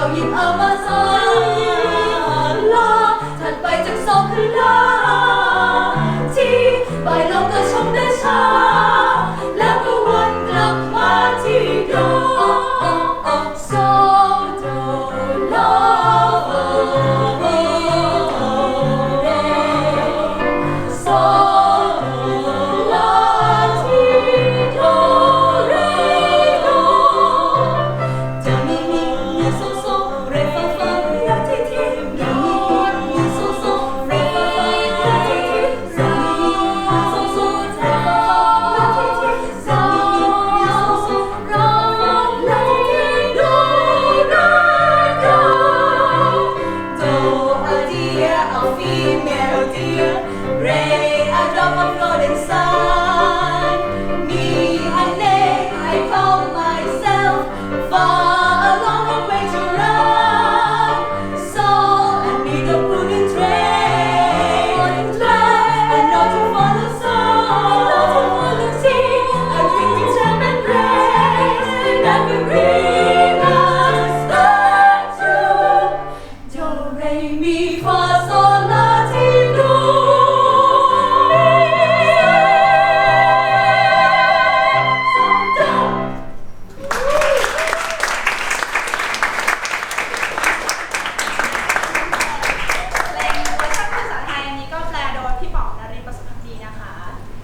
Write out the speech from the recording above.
เก่าหยิบเอามาซาอนลาถัดไปจากโซคลา